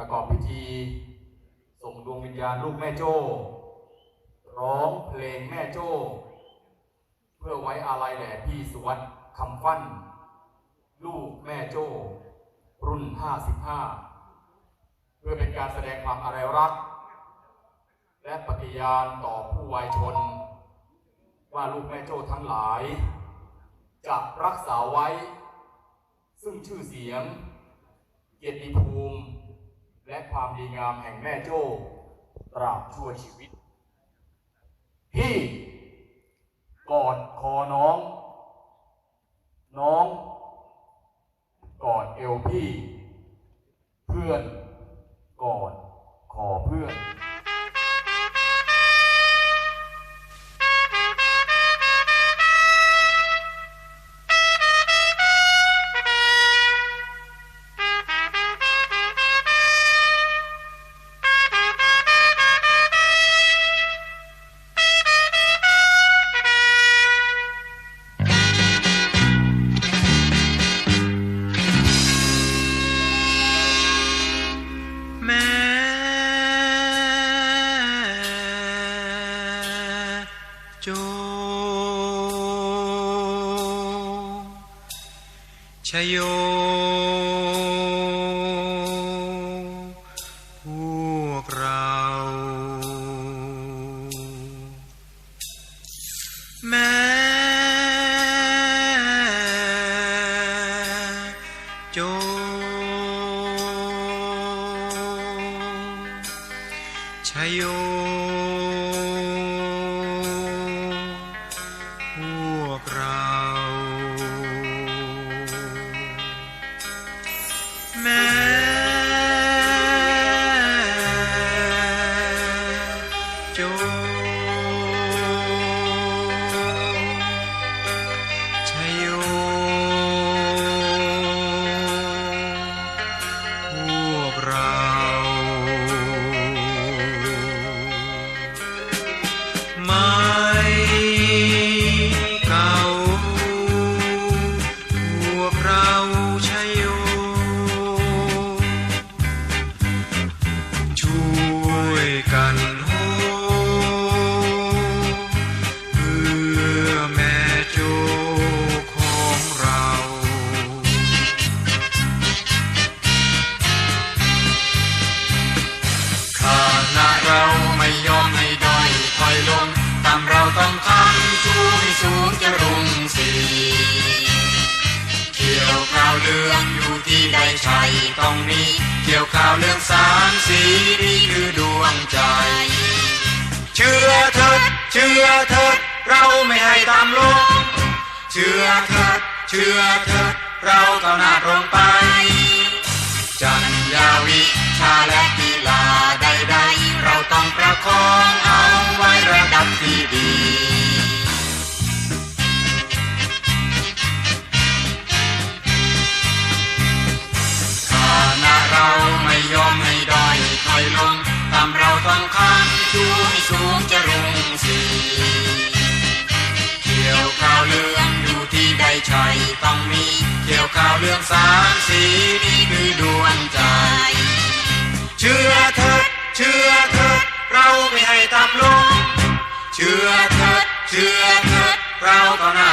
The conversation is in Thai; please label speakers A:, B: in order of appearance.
A: ประกอบพิธี ส่งดวงวิญญาณลูกแม่โจ้ ร้องเพลงแม่โจ้ เพื่อไว้อาลัยแด่พี่สุวัสด์คำฟั่น ลูกแม่โจ้ รุ่น 55 เพื่อเป็นการแสดงความอาลัยรัก และปฏิญาณต่อผู้วายชน ว่าลูกแม่โจ้ทั้งหลาย จะรักษาไว้ ซึ่งชื่อเสียง เกียรติภูมิ ความดีงามแห่งแม่โจ้ตราบชั่วชีวิต พี่กอดคอน้อง น้องกอดเอวพี่ เพื่อนกอดคอเพื่อน
B: ชยโยพวกเรา แม่โจชยโย กันโฮเพื่อแม่โจของเรา
A: ข้าณะเราไม่ยอมให้ด้อยถอยลงตามเราต้องคำชูให้สูงจะรุ่งสีเกี่ยวข้าวเหลือง ที่ใดชัยต้องมีเกี่ยวข้าวเหลืองสามสีนี่คือดวงใจ เชื่อเถิดเชื่อเถิดเราไม่ให้ตามลงเชื่อเถิดเชื่อเถิดเราก้าวหน้าตรงไป จัญญาวิชาและกีฬาใดๆเราต้องประคอง ชูให้สูงจะรุ่งสีเกี่ยวขาวเหลืองอยู่ที่ใดชัยต้องมีเกี่ยวขาวเหลืองสามสีนี่คือดวงใจเชื่อเถิดเชื่อเถิดเราไม่ให้ตามลงเชื่อเถิดเชื่อเถิดเราก็น่า